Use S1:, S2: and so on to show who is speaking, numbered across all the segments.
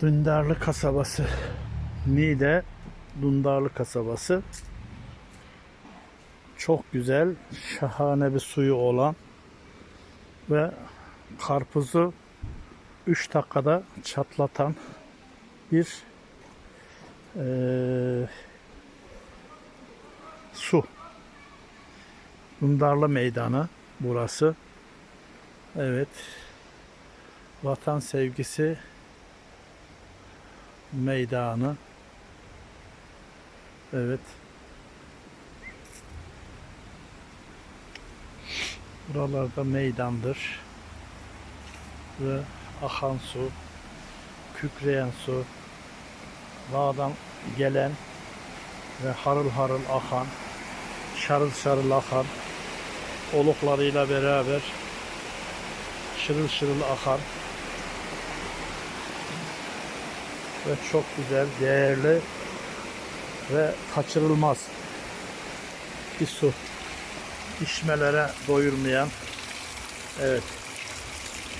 S1: Dündarlı kasabası. Niğde Dundarlı kasabası. Çok güzel, şahane bir suyu olan ve karpuzu 3 dakikada çatlatan bir eee, su. Dundarlı Meydanı burası. Evet. Vatan sevgisi meydanı. Evet. Buralarda meydandır. Ve akan su, kükreyen su, dağdan gelen ve harıl harıl akan, şarıl şarıl akan, oluklarıyla beraber şırıl şırıl akan ve çok güzel, değerli ve kaçırılmaz bir su. İçmelere doyurmayan, evet,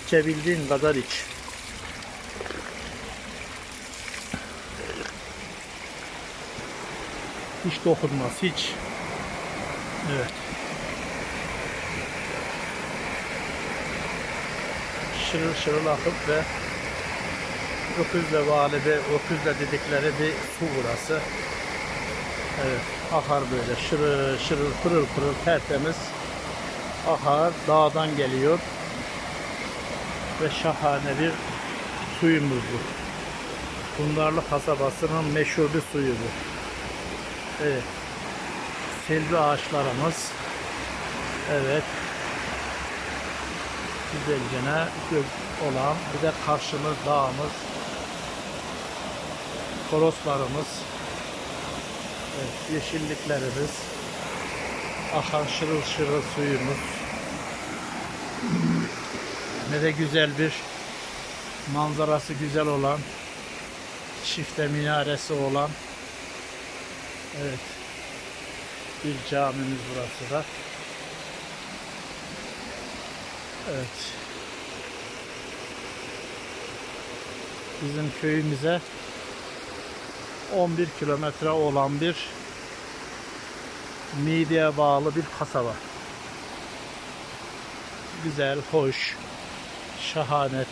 S1: içebildiğin kadar iç. Hiç dokunmaz, hiç. Evet. Şırıl şırıl akıp ve öküzle valide, öküzle dedikleri bir su burası. Evet, akar böyle şırıl şırıl pırıl pırıl tertemiz akar, dağdan geliyor ve şahane bir suyumuz bu. Kundarlı kasabasının meşhur bir suyu bu. Evet. Selvi ağaçlarımız. Evet. Güzelcene gök olan bir de karşımız dağımız. Toroslarımız. Evet, yeşilliklerimiz. Akan şırıl şırıl suyumuz. Ne de güzel bir manzarası güzel olan çifte minaresi olan evet bir camimiz burası da. Evet. Bizim köyümüze 11 kilometre olan bir Niğde'ye bağlı bir kasaba. Güzel, hoş, şahane,